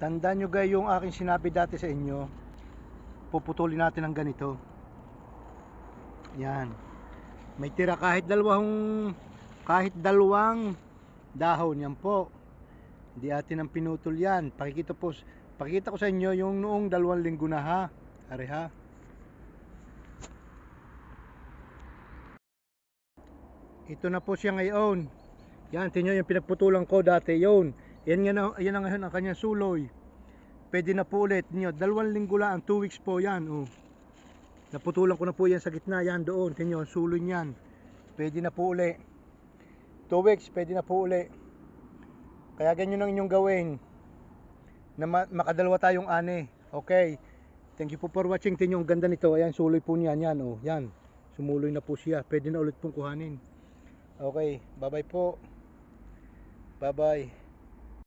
Tandaan nyo guys yung aking sinabi dati sa inyo. Puputulin natin ng ganito. Yan. May tira kahit dalawang kahit dalawang dahon yan po. Hindi atin ang pinutol yan. Pakikita po pakikita ko sa inyo yung noong dalawang linggo na ha. Are ha. Ito na po siya ngayon. Yan, tingnan yung pinagputulan ko dati yun. Yan nga na, yan na ngayon ang kanyang suloy. Pwede na po ulit. Niyo, dalawang linggo lang, 2 weeks po yan. Oh. Naputulan ko na po yan sa gitna, yan doon. Tingnan, suloy niyan. Pwede na po uli. 2 weeks, pwede na po uli. Kaya ganyan ang inyong gawin. Na ma- makadalawa tayong ane. Okay. Thank you po for watching. Tingnan, ang ganda nito. Ayan, suloy po niyan. Yan, oh. Yan. Sumuloy na po siya. Pwede na ulit pong kuhanin. Okay. Bye-bye po. Bye-bye.